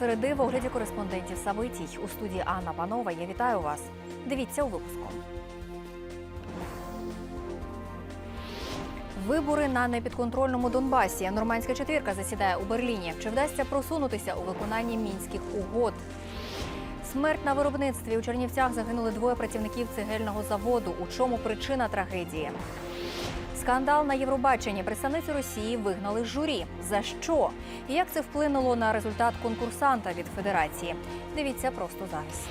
Середи в огляді кореспондентів Сабитій. У студії Анна Панова. Я вітаю вас. Дивіться у випуску. Вибори на непідконтрольному Донбасі. Нормандська четвірка засідає у Берліні. Чи вдасться просунутися у виконанні мінських угод? Смерть на виробництві у Чернівцях загинули двоє працівників цегельного заводу. У чому причина трагедії? Скандал на Євробаченні. Представницю Росії вигнали журі. За що? І як це вплинуло на результат конкурсанта від федерації? Дивіться просто зараз.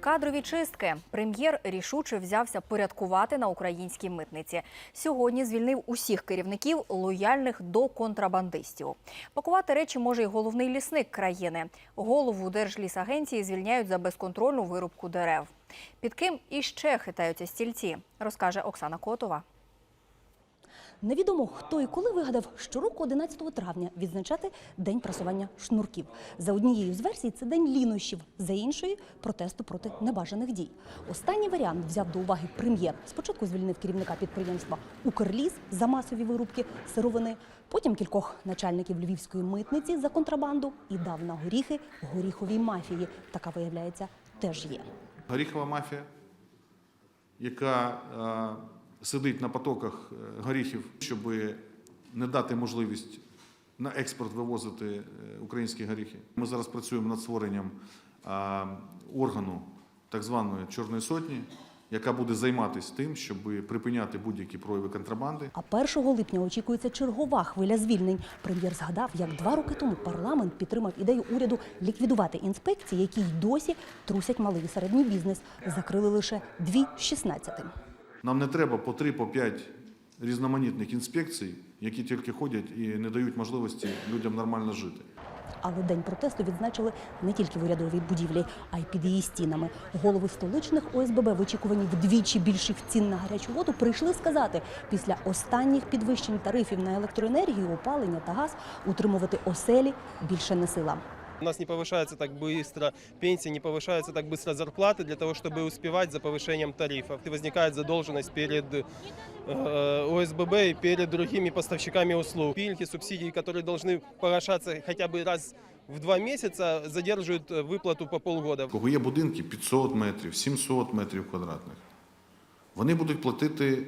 Кадрові чистки. Прем'єр рішуче взявся порядкувати на українській митниці. Сьогодні звільнив усіх керівників лояльних до контрабандистів. Пакувати речі може й головний лісник країни. Голову Держлісагенції звільняють за безконтрольну вирубку дерев. Під ким іще хитаються стільці, розкаже Оксана Котова. Невідомо, хто і коли вигадав щороку 11 травня відзначати день прасування шнурків. За однією з версій це день лінощів, за іншою протесту проти небажаних дій. Останній варіант взяв до уваги прем'єр. Спочатку звільнив керівника підприємства Укрліс за масові вирубки сировини, потім кількох начальників львівської митниці за контрабанду і дав на горіхи горіховій мафії. Така виявляється теж є. Горіхова мафія, яка е, сидить на потоках е, горіхів, щоб не дати можливість на експорт вивозити е, українські горіхи. Ми зараз працюємо над створенням органу так званої Чорної сотні, яка буде займатися тим, щоб припиняти будь-які прояви контрабанди. А 1 липня очікується чергова хвиля звільнень. Прем'єр згадав, як два роки тому парламент підтримав ідею уряду ліквідувати інспекції, які й досі трусять малий і середній бізнес. Закрили лише дві з 16. Нам не треба по три, по п'ять різноманітних інспекцій, які тільки ходять і не дають можливості людям нормально жити. Але день протесту відзначили не тільки в урядовій будівлі, а й під її стінами. Голови столичних ОСББ в очікуванні вдвічі більших цін на гарячу воду прийшли сказати, після останніх підвищень тарифів на електроенергію, опалення та газ утримувати оселі більше не сила. У нас не повышается так быстро пенсии, не повышаются так быстро зарплаты для того, чтобы успевать за повышением тарифов. И возникает задолженность перед э, ОСББ и перед другими поставщиками услуг. Пильки, субсидии, которые должны погашаться хотя бы раз в два месяца, задерживают э, выплату по полгода. У кого є будинки 500 метрів, 700 метрів квадратних, вони будуть платити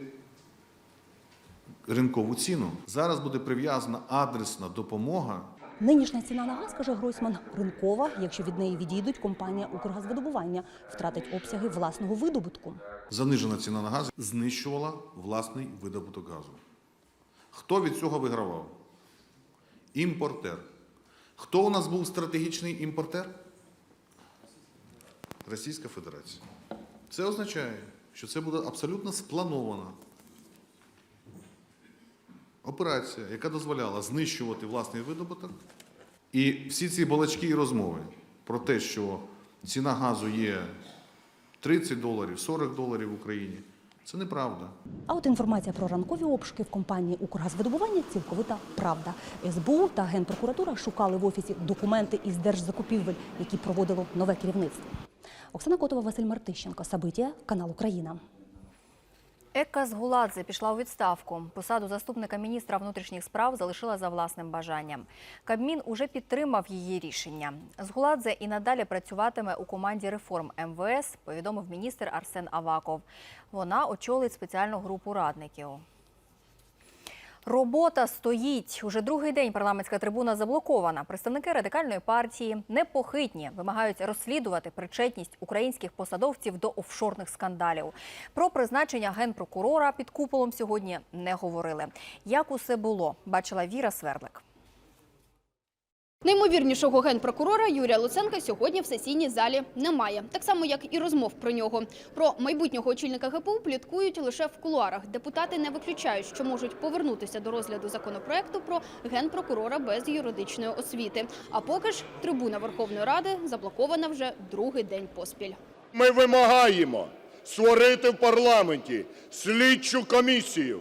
ринкову ціну. Зараз буде прив'язана адресна допомога. Нинішня ціна на газ, каже Гройсман, ринкова. Якщо від неї відійдуть, компанія Укргазвидобування втратить обсяги власного видобутку. Занижена ціна на газ знищувала власний видобуток газу. Хто від цього вигравав? Імпортер. Хто у нас був стратегічний імпортер? Російська Федерація. Це означає, що це буде абсолютно спланована операція, яка дозволяла знищувати власний видобуток. І всі ці балачки і розмови про те, що ціна газу є 30 доларів, 40 доларів в Україні, це неправда. А от інформація про ранкові обшуки в компанії Укргазвидобування цілковита правда. СБУ та Генпрокуратура шукали в офісі документи із держзакупівель, які проводило нове керівництво. Оксана Котова, Василь Мартищенко, Сабитія, канал Україна. Екка Згуладзе пішла у відставку. Посаду заступника міністра внутрішніх справ залишила за власним бажанням. Кабмін уже підтримав її рішення. Згуладзе і надалі працюватиме у команді реформ МВС, повідомив міністр Арсен Аваков. Вона очолить спеціальну групу радників. Робота стоїть. Уже другий день парламентська трибуна заблокована. Представники радикальної партії непохитні вимагають розслідувати причетність українських посадовців до офшорних скандалів. Про призначення генпрокурора під куполом сьогодні не говорили. Як усе було, бачила Віра Сверлик. Неймовірнішого генпрокурора Юрія Луценка сьогодні в сесійній залі немає. Так само, як і розмов про нього. Про майбутнього очільника ГПУ пліткують лише в кулуарах. Депутати не виключають, що можуть повернутися до розгляду законопроекту про генпрокурора без юридичної освіти. А поки ж трибуна Верховної Ради заблокована вже другий день поспіль. Ми вимагаємо створити в парламенті слідчу комісію.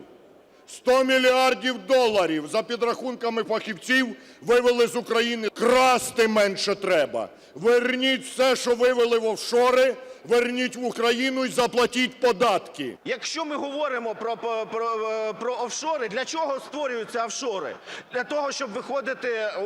100 мільярдів доларів за підрахунками фахівців вивели з України. Красти менше треба. Верніть все, що вивели в офшори, верніть в Україну і заплатіть податки. Якщо ми говоримо про, про, про, е, про офшори, для чого створюються офшори? Для того, щоб виходити, е,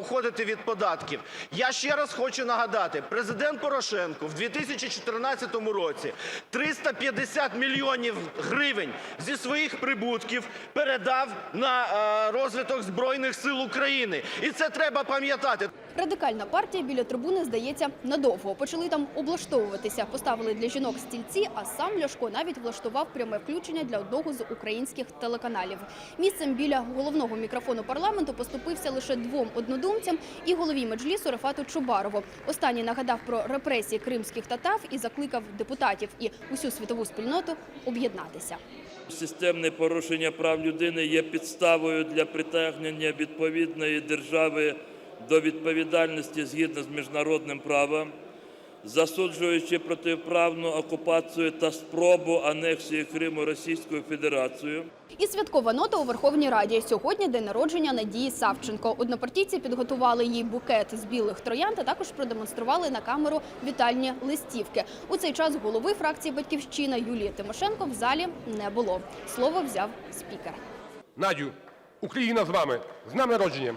уходити від податків. Я ще раз хочу нагадати, президент Порошенко в 2014 році 350 мільйонів гривень зі своїх прибутків передав на е, розвиток Збройних сил України. І це треба пам'ятати. Радикальна партія біля трибуни, здається, надовго. Почали там облаштовуватися. Поставили для жінок стільці, а сам Ляшко навіть влаштував пряме включення для одного з українських телеканалів. Місцем біля головного мікрофону парламенту поступився лише двом однодумцям і голові меджлісу Рафату Чубарову. Останній нагадав про репресії кримських татар і закликав депутатів і усю світову спільноту об'єднатися. Системне порушення прав людини є підставою для притягнення відповідної держави до відповідальності згідно з міжнародним правом, засуджуючи протиправну окупацію та спробу анексії Криму Російською Федерацією. І святкова нота у Верховній Раді. Сьогодні день народження Надії Савченко. Однопартійці підготували їй букет з білих троянд, а також продемонстрували на камеру вітальні листівки. У цей час голови фракції Батьківщина Юлії Тимошенко в залі не було. Слово взяв спікер. Надю, Україна з вами. З днем народження.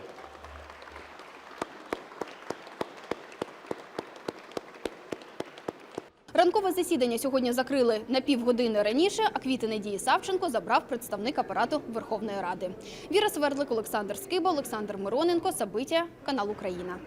Ранкове засідання сьогодні закрили на півгодини раніше, а квіти Надії Савченко забрав представник апарату Верховної Ради. Віра Свердлик, Олександр Скиба, Олександр Мироненко, Сабиття, канал Україна.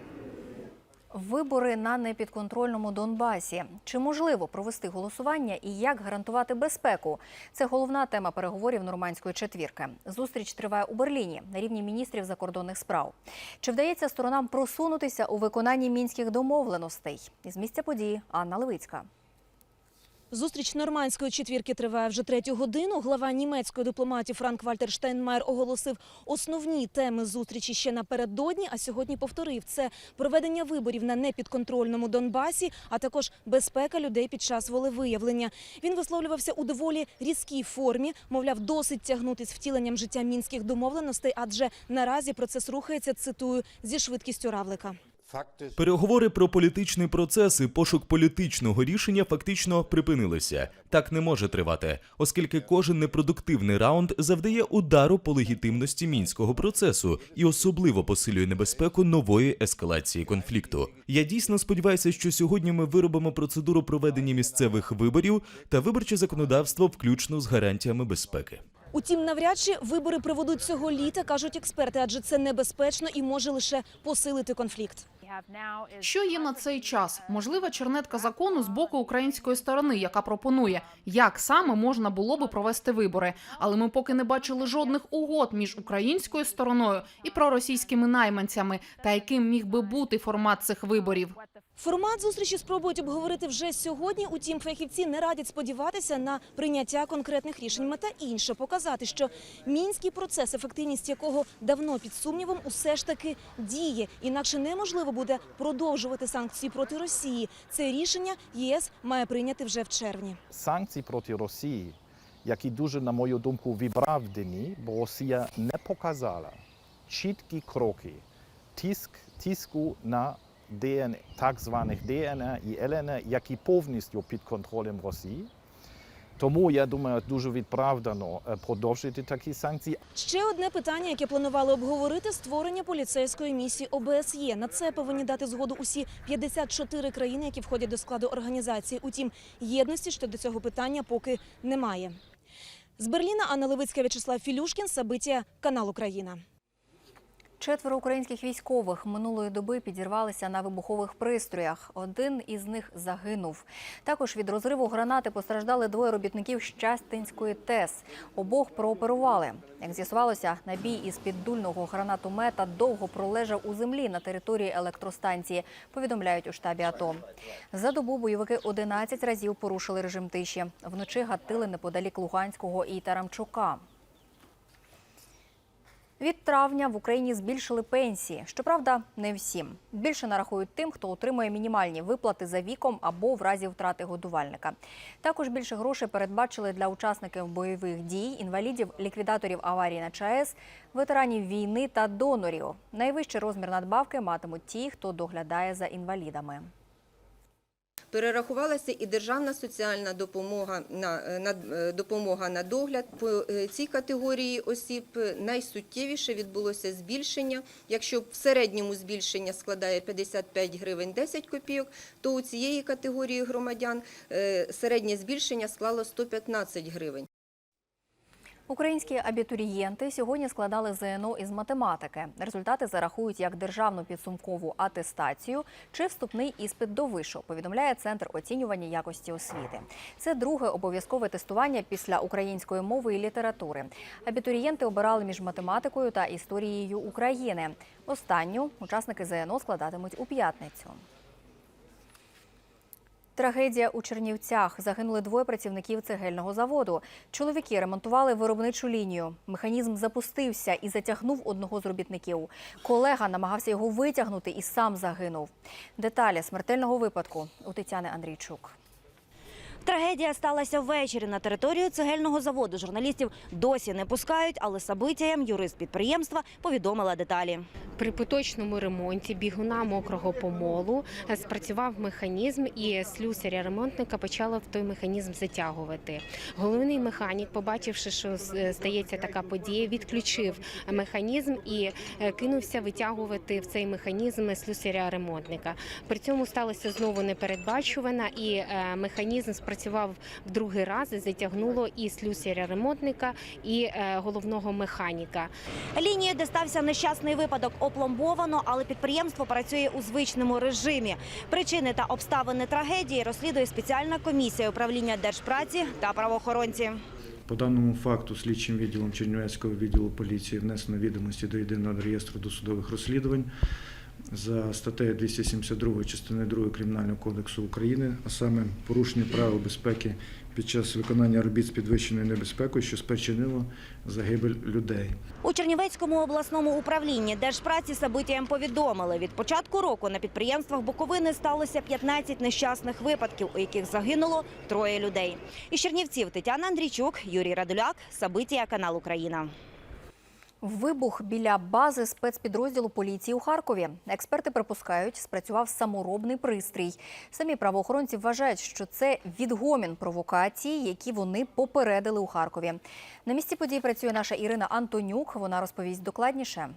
Вибори на непідконтрольному Донбасі. Чи можливо провести голосування і як гарантувати безпеку? Це головна тема переговорів нормандської четвірки. Зустріч триває у Берліні на рівні міністрів закордонних справ. Чи вдається сторонам просунутися у виконанні мінських домовленостей? Із місця події Анна Левицька. Зустріч нормандської четвірки триває вже третю годину. Глава німецької дипломатії Франк Вальтер Штайнмайер оголосив основні теми зустрічі ще напередодні, а сьогодні повторив це проведення виборів на непідконтрольному Донбасі, а також безпека людей під час волевиявлення. Він висловлювався у доволі різкій формі, мовляв, досить тягнути з втіленням життя мінських домовленостей, адже наразі процес рухається, цитую, зі швидкістю равлика. Переговори про політичний процес і пошук політичного рішення фактично припинилися. Так не може тривати, оскільки кожен непродуктивний раунд завдає удару по легітимності мінського процесу і особливо посилює небезпеку нової ескалації конфлікту. Я дійсно сподіваюся, що сьогодні ми виробимо процедуру проведення місцевих виборів та виборче законодавство, включно з гарантіями безпеки. Утім, навряд чи вибори проведуть цього літа, кажуть експерти, адже це небезпечно і може лише посилити конфлікт. Що є на цей час? Можлива чернетка закону з боку української сторони, яка пропонує, як саме можна було би провести вибори. Але ми поки не бачили жодних угод між українською стороною і проросійськими найманцями, та яким міг би бути формат цих виборів. Формат зустрічі спробують обговорити вже сьогодні. Утім, фахівці не радять сподіватися на прийняття конкретних рішень. Мета інша показати, що мінський процес, ефективність якого давно під сумнівом, усе ж таки діє. Інакше неможливо буде продовжувати санкції проти Росії. Це рішення ЄС має прийняти вже в червні. Санкції проти Росії, які дуже, на мою думку, виправдані, бо Росія не показала чіткі кроки тиск, тиску на ДН, так званих ДНР і ЛНР, які повністю під контролем Росії. Тому, я думаю, дуже відправдано продовжити такі санкції. Ще одне питання, яке планували обговорити – створення поліцейської місії ОБСЄ. На це повинні дати згоду усі 54 країни, які входять до складу організації. Утім, єдності щодо цього питання поки немає. З Берліна Анна Левицька, В'ячеслав Філюшкін, Сабиття, канал Україна. Четверо українських військових минулої доби підірвалися на вибухових пристроях. Один із них загинув. Також від розриву гранати постраждали двоє робітників Щастинської ТЕС. Обох прооперували. Як з'ясувалося, набій із піддульного гранатомета довго пролежав у землі на території електростанції, повідомляють у штабі АТО. За добу бойовики 11 разів порушили режим тиші. Вночі гатили неподалік Луганського і Тарамчука. Від травня в Україні збільшили пенсії. Щоправда, не всім. Більше нарахують тим, хто отримує мінімальні виплати за віком або в разі втрати годувальника. Також більше грошей передбачили для учасників бойових дій, інвалідів, ліквідаторів аварій на ЧАЕС, ветеранів війни та донорів. Найвищий розмір надбавки матимуть ті, хто доглядає за інвалідами. Перерахувалася і державна соціальна допомога на, е, на е, допомога на догляд. По е, цій категорії осіб найсуттєвіше відбулося збільшення. Якщо в середньому збільшення складає 55 гривень 10 копійок, то у цієї категорії громадян середнє збільшення склало 115 гривень. Українські абітурієнти сьогодні складали ЗНО із математики. Результати зарахують як державну підсумкову атестацію чи вступний іспит до вишу, повідомляє Центр оцінювання якості освіти. Це друге обов'язкове тестування після української мови і літератури. Абітурієнти обирали між математикою та історією України. Останню учасники ЗНО складатимуть у п'ятницю. Трагедія у Чернівцях. Загинули двоє працівників цегельного заводу. Чоловіки ремонтували виробничу лінію. Механізм запустився і затягнув одного з робітників. Колега намагався його витягнути і сам загинув. Деталі смертельного випадку у Тетяни Андрійчук. Трагедія сталася ввечері на територію цегельного заводу. Журналістів досі не пускають, але собитіям юрист підприємства повідомила деталі. При поточному ремонті бігуна мокрого помолу спрацював механізм, і слюсаря ремонтника почала в той механізм затягувати. Головний механік, побачивши, що стається така подія, відключив механізм і е, кинувся витягувати в цей механізм слюсаря ремонтника. При цьому сталося знову непередбачувана, і е, механізм спрацював в другий раз, і затягнуло і слюсаря ремонтника, і е, головного механіка. Лінію, де стався нещасний випадок, опломбовано, але підприємство працює у звичному режимі. Причини та обставини трагедії розслідує спеціальна комісія управління держпраці та правоохоронці. По даному факту слідчим відділом Чернівецького відділу поліції внесено відомості до єдиного реєстру досудових розслідувань за статтею 272 частини 2 Кримінального кодексу України, а саме порушення правил безпеки під час виконання робіт з підвищеною небезпекою, що спричинило загибель людей. У Чернівецькому обласному управлінні держпраці собитіям повідомили. Від початку року на підприємствах Буковини сталося 15 нещасних випадків, у яких загинуло троє людей. Із Чернівців Тетяна Андрійчук, Юрій Радуляк, Собитія, канал Україна. Вибух біля бази спецпідрозділу поліції у Харкові. Експерти припускають, спрацював саморобний пристрій. Самі правоохоронці вважають, що це відгомін провокації, які вони попередили у Харкові. На місці подій працює наша Ірина Антонюк. Вона розповість докладніше.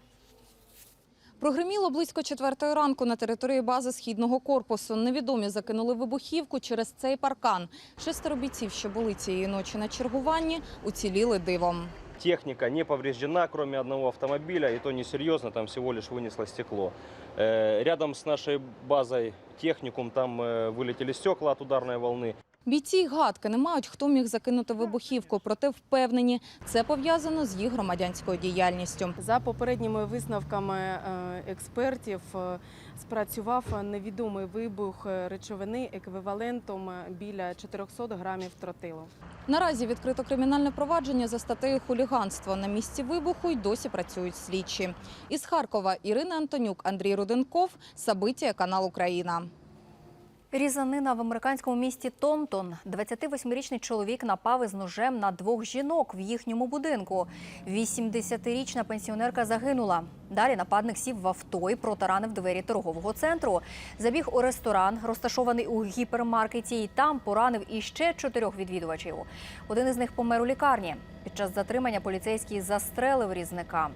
Прогреміло близько четвертої ранку на території бази східного корпусу. Невідомі закинули вибухівку через цей паркан. Шестеро бійців, що були цієї ночі на чергуванні, уціліли дивом. Техника не повреждена, кроме одного автомобиля, и то несерьезно, там всего лишь вынесло стекло. Э, Рядом с нашей базой техникум, там э, вылетели стекла от ударной волны. Бійці й гадки не мають, хто міг закинути вибухівку, проте впевнені, це пов'язано з їх громадянською діяльністю. За попередніми висновками е, експертів, е, спрацював невідомий вибух е, речовини еквівалентом біля 400 грамів тротилу. Наразі відкрито кримінальне провадження за статтею хуліганство. На місці вибуху й досі працюють слідчі. Із Харкова Ірина Антонюк, Андрій Руденков, Сабиття, канал Україна. Різанина в американському місті Томтон. 28-річний чоловік напав із ножем на двох жінок в їхньому будинку. 80-річна пенсіонерка загинула. Далі нападник сів в авто і протаранив двері торгового центру. Забіг у ресторан, розташований у гіпермаркеті, і там поранив іще чотирьох відвідувачів. Один із них помер у лікарні. Під час затримання поліцейський застрелив різника.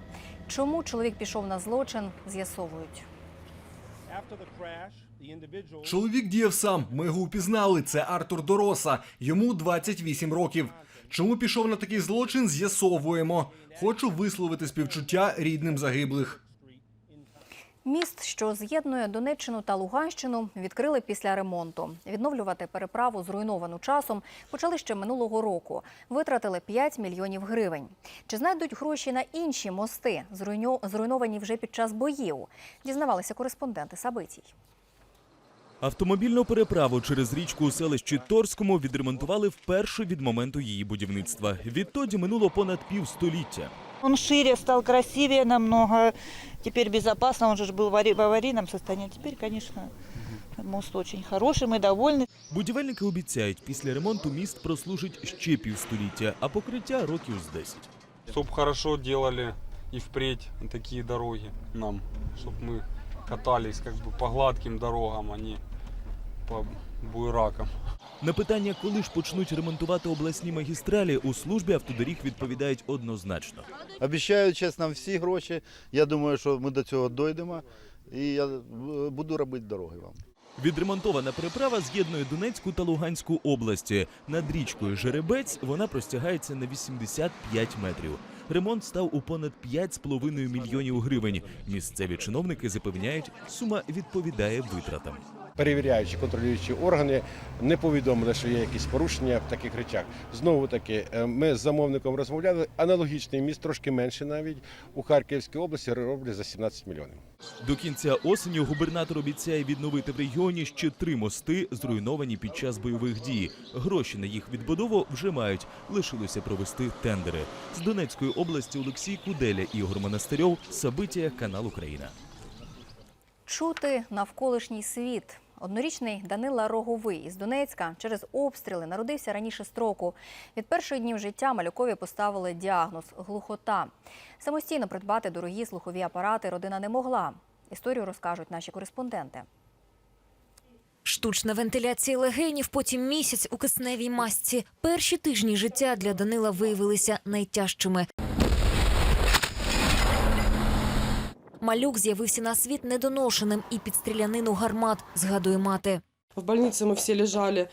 Чому чоловік пішов на злочин, з'ясовують. Чоловік діяв сам. Ми його упізнали. Це Артур Дороса. Йому 28 років. Чому пішов на такий злочин? З'ясовуємо. Хочу висловити співчуття рідним загиблих. Міст, що з'єднує Донеччину та Луганщину, відкрили після ремонту. Відновлювати переправу, зруйновану часом, почали ще минулого року. Витратили 5 мільйонів гривень. Чи знайдуть гроші на інші мости, зруйновані вже під час боїв? Дізнавалися кореспонденти Сабитій. Автомобільну переправу через річку у селищі Торському відремонтували вперше від моменту її будівництва. Відтоді минуло понад півстоліття. Он шире стал, красивее намного, теперь безопасно, он же ж был в авари- в аварийном состоянии. Теперь, конечно, мост очень хороший, мы довольны. Будівельники обіцяють, після ремонту міст прослужить ще півстоліття, а покриття років з 10. Чтоб хорошо делали и впредь такие дороги нам, чтобы мы катались как бы по гладким дорогам, а не по буеракам. На питання, коли ж почнуть ремонтувати обласні магістралі, у службі автодоріг відповідають однозначно. Обіцяють чесно нам всі гроші. Я думаю, що ми до цього дійдемо. І я е, буду робити дороги вам. Відремонтована переправа з'єднує Донецьку та Луганську області. Над річкою Жеребець вона простягається на 85 метрів. Ремонт став у понад 5,5 мільйонів гривень. Місцеві чиновники запевняють, сума відповідає витратам. Перевіряючі контролюючі органи не повідомили, що є якісь порушення в таких речах. Знову таки, е, ми з замовником розмовляли. Аналогічний міст, трошки менше навіть у Харківській області роблять за 17 мільйонів. До кінця осені губернатор обіцяє відновити в регіоні ще три мости, зруйновані під час бойових дій. Гроші на їх відбудову вже мають. Лишилося провести тендери. З Донецької області Олексій Куделя, Ігор Монастирьов, Сабиття, канал Україна. Чути навколишній світ. Однорічний Данила Роговий із Донецька через обстріли народився раніше строку. Від перших днів життя малюкові поставили діагноз глухота. Самостійно придбати дорогі слухові апарати родина не могла. Історію розкажуть наші кореспонденти. Штучна вентиляція легенів, потім місяць у кисневій масці. Перші тижні життя для Данила виявилися найтяжчими. Малюк з'явився на світ недоношеним і під стрілянину гармат, згадує мати. В больнице мы все лежали,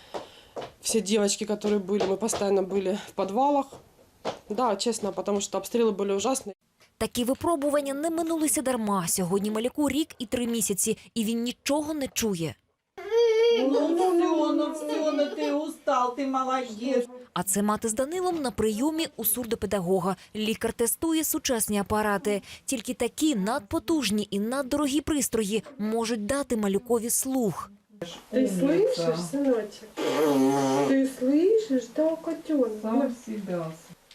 все девочки, которые были, мы постоянно были в подвалах. Да, честно, потому что обстрелы были ужасные. Такі випробування не минулися дарма. Сьогодні малюку рік і три місяці, і він нічого не чує. Ну все, ну все, ну ты устал, ты молодец. А це мати з Данилом на прийомі у сурдопедагога. Лікар тестує сучасні апарати. Тільки такі надпотужні і наддорогі пристрої можуть дати малюкові слух. Ты слышишь, сыночек? Ты слышишь, да, котенок?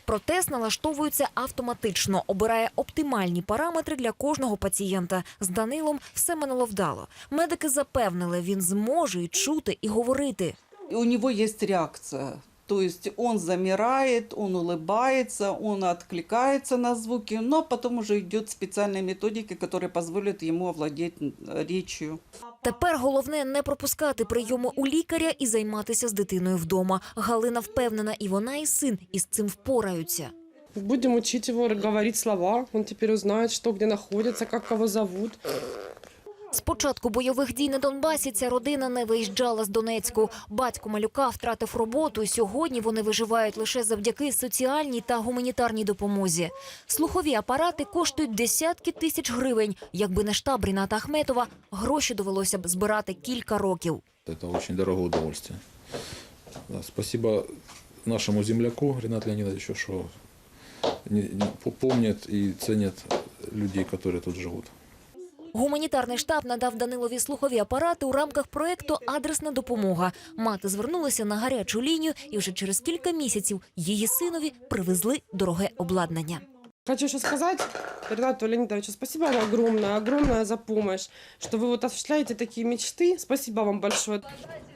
Протез налаштовується автоматично, обирає оптимальні параметри для кожного пацієнта. З Данилом все минуло вдало. Медики запевнили, він зможе чути, і говорити. У нього є реакция. То есть он замирает, он улыбается, он откликается на звуки, но потом уже идет специальные методики, которые позволят ему овладеть э, речью. Тепер головне не пропускати прийоми у лікаря і займатися з дитиною вдома. Галина впевнена, і вона, і син із цим впораються. Будем учить его говорить слова. Он теперь узнает, что где находится, как кого зовут. З початку бойових дій на Донбасі ця родина не виїжджала з Донецьку. Батько малюка втратив роботу, і сьогодні вони виживають лише завдяки соціальній та гуманітарній допомозі. Слухові апарати коштують десятки тисяч гривень. Якби не штаб Ріната Ахметова, гроші довелося б збирати кілька років. Это очень дорогое удовольствие. Спасибо нашему земляку Ренату Леонидовичу, что не- не- помнят и ценят людей, которые тут живут. Гуманітарний штаб надав Данилові слухові апарати у рамках проекту Адресна допомога. Мати звернулася на гарячу лінію, і вже через кілька місяців її синові привезли дороге обладнання. Хочу еще сказать Ренату Леонидовичу спасибо вам огромное, огромное за помощь, что вы вот осуществляете такие мечты. Спасибо вам большое.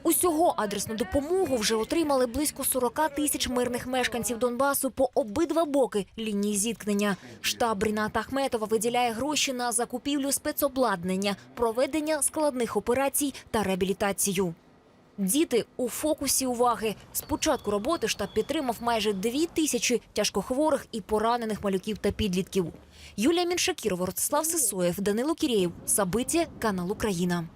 Усього адресну допомогу вже отримали близько 40 тисяч мирних мешканців Донбасу по обидва боки лінії зіткнення. Штаб Ріната Ахметова виділяє гроші на закупівлю спецобладнання, проведення складних операцій та реабілітацію. Діти у фокусі уваги. З початку роботи штаб підтримав майже дві тисячі тяжкохворих і поранених малюків та підлітків. Юлія Міншакірова, Ростислав Сисоєв, Данило Кірєєв. Сабиття, канал Україна.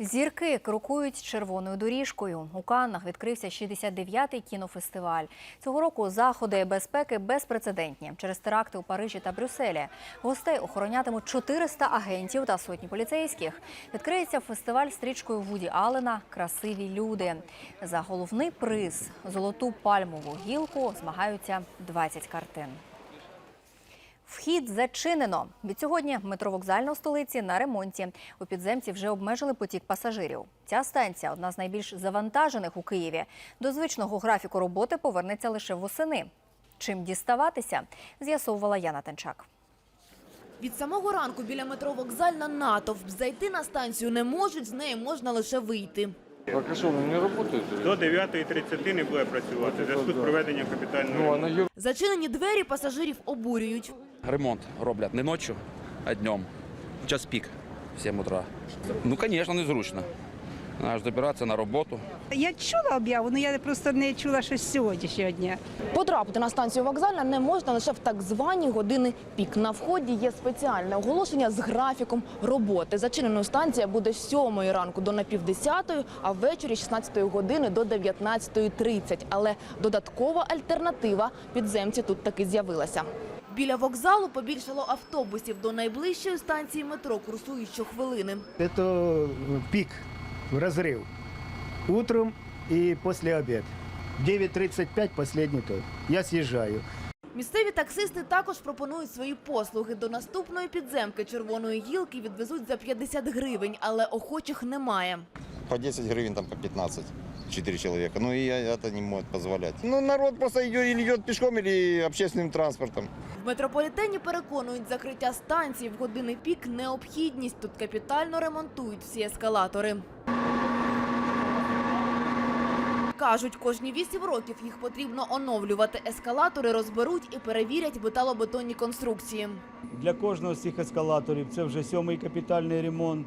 Зірки крокують червоною доріжкою. У Каннах відкрився 69-й кінофестиваль. Цього року заходи безпеки безпрецедентні. Через теракти у Парижі та Брюсселі. Гостей охоронятимуть 400 агентів та сотні поліцейських. Відкриється фестиваль стрічкою Вуді Аллена Красиві люди. За головний приз золоту пальмову гілку змагаються 20 картин. Вхід зачинено. Відсьогодні метро вокзальна у столиці на ремонті. У підземці вже обмежили потік пасажирів. Ця станція одна з найбільш завантажених у Києві. До звичного графіку роботи повернеться лише восени. Чим діставатися, з'ясовувала Яна Тенчак. Від самого ранку біля метро вокзальна натовп. Зайти на станцію не можуть, з неї можна лише вийти. Пока что, он не работает? До 9.30 не буде працювати зв'язку з проведенням капітального ремонту. Зачинені двері пасажирів обурюють. Ремонт роблять не ночью, а днем. Час пік, 7 утра. Ну, звісно, незручно. Аж добиратися на роботу. Я чула об'яву, але я просто не чула, що з сьогоднішнього дня. Потрапити на станцію вокзальна не можна лише в так звані години пік. На вході є спеціальне оголошення з графіком роботи. Зачиненою станція буде з 7 ранку до напівдесятої, а ввечері з 16 години до 19.30. Але додаткова альтернатива підземці тут таки з'явилася. Біля вокзалу побільшало автобусів. До найближчої станції метро курсують щохвилини. Это пик, разрыв. Утром и после обед. 9.35 последний той. Я съезжаю. Місцеві таксисти також пропонують свої послуги. До наступної підземки червоної гілки відвезуть за 50 гривень, але охочих немає. По 10 гривен, там по 15, 4 человека. Ну и это не может позволять. Ну народ просто идет, или идет пешком, или общественным транспортом. В метрополітені переконують, закриття станції в години пік необхідність. Тут капітально ремонтують всі ескалатори. Кажуть, кожні 8 років їх потрібно оновлювати. Ескалатори розберуть і перевірять металобетонні конструкції. Для кожного з цих ескалаторів це вже сьомий капітальний ремонт.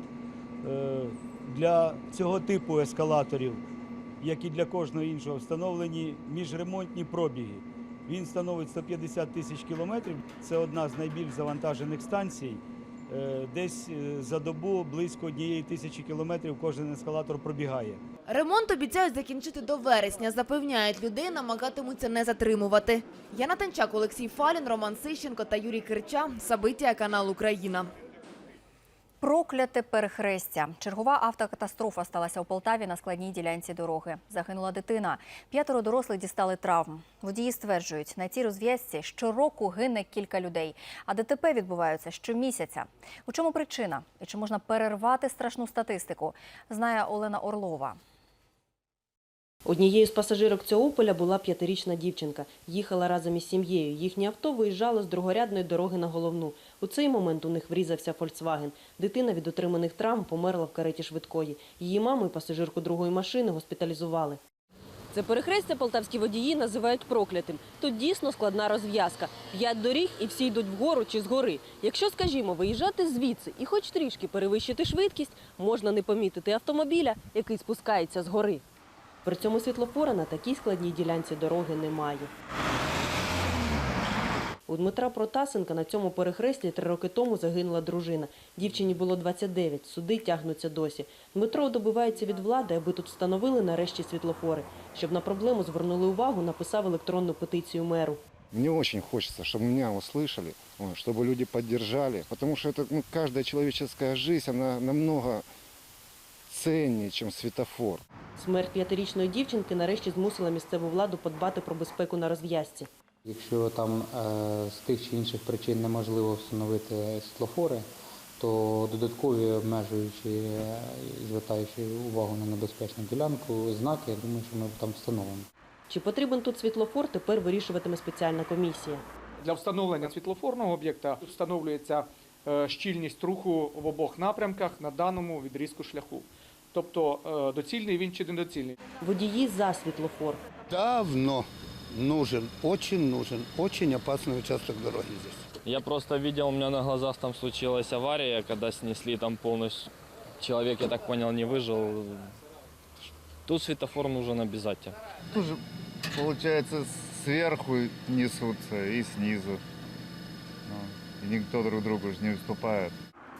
Для цього типу ескалаторів, як і для кожного іншого, встановлені міжремонтні пробіги. Він становить 150 тисяч кілометрів. Це одна з найбільш завантажених станцій. Е, Десь е, за добу близько однієї тисячі кілометрів кожен ескалатор пробігає. Ремонт обіцяють закінчити до вересня. Запевняють, людей намагатимуться не затримувати. Яна Танчак, Олексій Фалін, Роман Сищенко та Юрій Кирча. Сабиття канал Україна. Прокляте перехрестя. Чергова автокатастрофа сталася у Полтаві на складній ділянці дороги. Загинула дитина. П'ятеро дорослих дістали травм. Водії стверджують, на цій розв'язці щороку гине кілька людей, а ДТП відбуваються щомісяця. У чому причина? І чи можна перервати страшну статистику? Знає Олена Орлова. Однією з пасажирок цього «Опеля» була п'ятирічна дівчинка. Їхала разом із сім'єю. Їхнє авто виїжджало з другорядної дороги на головну. У цей момент у них врізався «Фольксваген». Дитина від отриманих травм померла в кареті швидкої. Її маму і пасажирку другої машини госпіталізували. Це перехрестя полтавські водії називають проклятим. Тут дійсно складна розв'язка. П'ять доріг і всі йдуть вгору чи згори. Якщо, скажімо, виїжджати звідси і хоч трішки перевищити швидкість, можна не помітити автомобіля, який спускається з гори. При цьому світлофора на такій складній ділянці дороги немає. У Дмитра Протасенка на цьому перехресті три роки тому загинула дружина. Дівчині було 29, суди тягнуться досі. Дмитро добивається від влади, аби тут встановили нарешті світлофори. Щоб на проблему звернули увагу, написав електронну петицію меру. Мне очень хочется, чтобы меня услышали, вот, чтобы люди поддержали, потому что это, ну, каждая человеческая жизнь, она намного ценнее, чем светофор. Смерть п'ятирічної дівчинки нарешті змусила місцеву владу подбати про безпеку на розв'язці. Якщо там е, з тих чи інших причин неможливо встановити світлофори, то додаткові обмежуючи е, і звертаючи увагу на небезпечну ділянку, знаки, я думаю, що ми там встановимо. Чи потрібен тут світлофор, тепер вирішуватиме спеціальна комісія. Для встановлення світлофорного об'єкта встановлюється е, щільність руху в обох напрямках на даному відрізку шляху. Тобто е, доцільний він чи недоцільний. Водії за світлофор. Давно нужен, очень нужен, очень опасный участок дороги здесь. Я просто видел, у меня на глазах там случилась авария, когда снесли там полностью. Человек, я так понял, не выжил. Тут светофор нужен обязательно. Тоже, получается, сверху несутся и снизу. Ну, И никто друг другу же не уступает.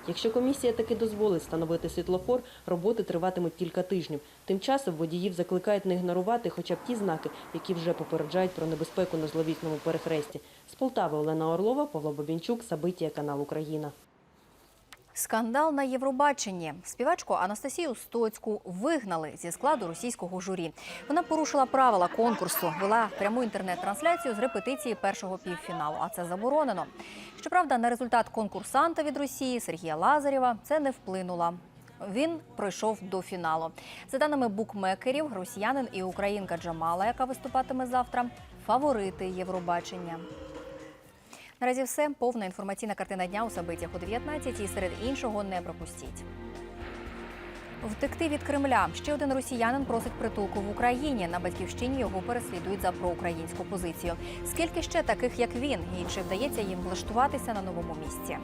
Якщо комісія таки дозволить встановити світлофор, роботи триватимуть кілька тижнів. Тим часом водіїв закликають не ігнорувати хоча б ті знаки, які вже попереджають про небезпеку на зловісному перехресті. З Полтави Олена Орлова, Павло Бабінчук, Сабитія канал Україна. Скандал на Євробаченні. Співачку Анастасію Стоцьку вигнали зі складу російського журі. Вона порушила правила конкурсу, вела пряму інтернет-трансляцію з репетиції першого півфіналу. А це заборонено. Щоправда, на результат конкурсанта від Росії Сергія Лазарєва це не вплинуло. Він пройшов до фіналу. За даними букмекерів, росіянин і українка Джамала, яка виступатиме завтра, фаворити Євробачення. Наразі все. Повна інформаційна картина дня у Сабитях о 19 і серед іншого не пропустіть. Втекти від Кремля. Ще один росіянин просить притулку в Україні. На батьківщині його переслідують за проукраїнську позицію. Скільки ще таких, як він, і чи вдається їм влаштуватися на новому місці?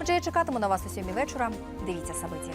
Отже, я чекатиму на вас о сьомій вечора. Дивіться Сабиті.